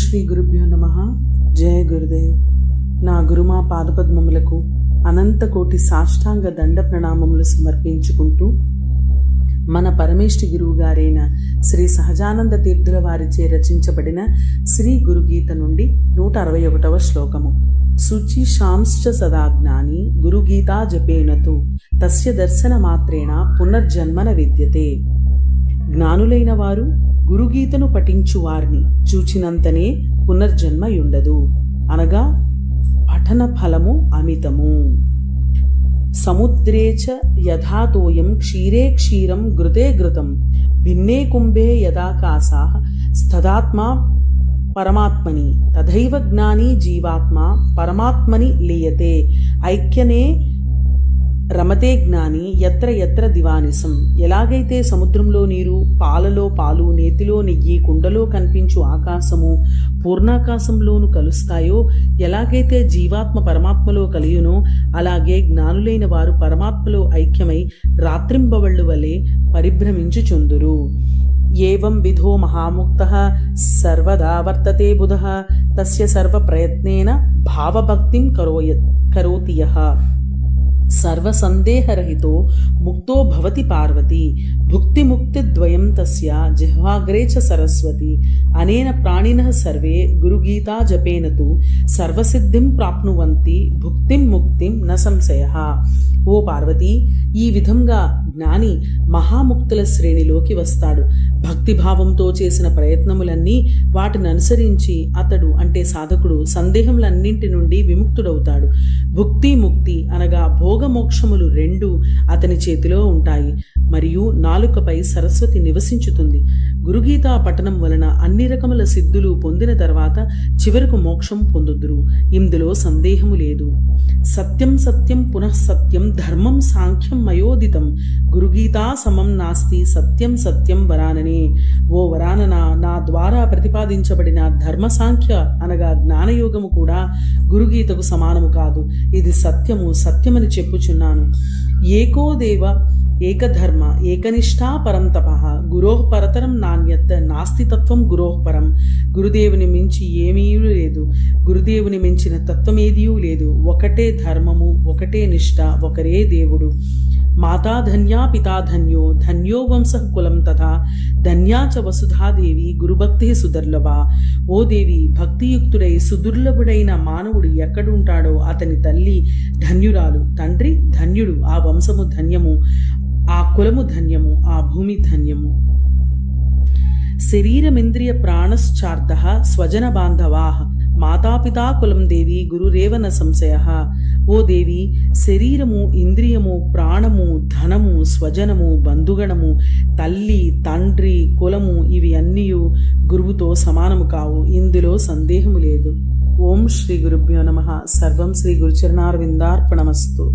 శ్రీ గురుభ్యో నమ. జయ గురుదేవ్. నా గురుమా పాదపద్మములకు అనంత కోటి సాష్టాంగ దండ ప్రణామములు సమర్పించుకుంటూ మన పరమేష్టి గురువు గారైన శ్రీ సహజానంద తీర్థుల వారిచే రచించబడిన శ్రీ గురుగీత నుండి నూట అరవై ఒకటవ శ్లోకము. శుచి శాంశ్చ సదా జ్ఞాని గురుగీతా జపేనతు. తస్య దర్శన మాత్రేణ పునర్జన్మన విద్యతే. జ్ఞానులైన వారు గురుగీతను పఠించువారిని చూచినంతనే పునర్జన్మయుండదు. అనగా పఠన ఫలము అమితము. సముద్రే చ యథాతోయం క్షీరే క్షీరం ఘృతే ఘృతం. భిన్నే కుంభే యథాకాశా స్థదాత్మా పరమాత్మని. తథైవ జ్ఞాని జీవాత్మ పరమాత్మని లీయతే. ఐక్యనే రమతే జ్ఞాని ఎత్ర ఎత్ర దివానిసం. ఎలాగైతే సముద్రంలో నీరు పాలలో పాలు నేతిలో నెయ్యి కుండలో కనిపించు ఆకాశము పూర్ణాకాశంలోను కలుస్తాయో ఎలాగైతే జీవాత్మ పరమాత్మలో కలియునో అలాగే జ్ఞానులైన వారు పరమాత్మలో ఐక్యమై రాత్రింబవళ్ళు వలె పరిభ్రమించుచుందురు ఏవం విధో మహాముక్త సర్వదా వర్తతే బుధ తస్య సర్వప్రయత్నేన భావభక్తిం కరోయ కరోతి యః సర్వసందేహరహితో ముక్తో భవతి పార్వతి భుక్తిముక్తిద్వయం తస్య జిహ్వాగ్రే చ సరస్వతి అనేన ప్రాణిన సర్వే గురుగీతా జపేన తు సర్వసిద్ధిం ప్రాప్నువంతి భుక్తిం ముక్తిం న సంశయ. ఓ పార్వతి ఈ విధంగా జ్ఞాని మహాముక్తుల శ్రేణిలోకి వస్తాడు. భక్తిభావంతో చేసిన ప్రయత్నములన్నీ వాటిని అనుసరించి అతడు అంటే సాధకుడు సందేహములన్నింటి నుండి విముక్తుడవుతాడు. భుక్తి ముక్తి అనగా భోగమోక్షములు రెండు అతని చేతిలో ఉంటాయి. మరియు నాలుకపై సరస్వతి నివసించుతుంది. గురుగీతా పఠనం వలన అన్ని రకముల సిద్ధులు పొందిన తర్వాత చివరకు మోక్షం పొందుదురు. ఇందులో సందేహము లేదు. సత్యం సత్యం పునః సత్యం ధర్మం సాంఖ్యం మయోదితం. గురుగీతా సమం నాస్తి సత్యం సత్యం వరాననే. ఓ వరానన నా ద్వారా ప్రతిపాదించబడిన ధర్మ సాంఖ్య అనగా జ్ఞానయోగము కూడా గురుగీతకు సమానము కాదు. ఇది సత్యము సత్యమని చెప్పుచున్నాను. ఏకో దేవ ఏకధర్మ ఏకనిష్టా పరం తప గురోః పరతరం నాణ్యత నాస్తి తత్వం గురోః పరం. గురుదేవుని మించి ఏమీ లేదు. గురుదేవుని మించిన తత్వమేదియూ లేదు. ఒకటే ధర్మము ఒకటే నిష్ట ఒకరే దేవుడు. మాతా ధన్యా పితా ధన్యో ధన్యో వంశ కులం తథా. ధన్యా చ వసుధాదేవి గురుభక్తి సుదుర్లభ. ఓ దేవి భక్తియుక్తుడై సుదుర్లభుడైన మానవుడు ఎక్కడుంటాడో అతని తల్లి ధన్యురాలు. తండ్రి ధన్యుడు ఆ వంశము ధన్యము. ఆ కులము ధన్యము ఆ భూమి ధన్యము. శరీరమింద్రియ ప్రాణశ్చార్థ స్వజన బాంధవా. మాతాపితా కులం దేవి గురురేవన సంశయ. ఓ దేవి శరీరము ఇంద్రియము ప్రాణము ధనము స్వజనము బంధుగణము తల్లి తండ్రి కులము ఇవి అన్నీ గురువుతో సమానము కావు. ఇందులో సందేహము లేదు. ఓం శ్రీ గురుభ్యో నమ. సర్వం శ్రీ గురుచరణార్విందార్పణమస్తు.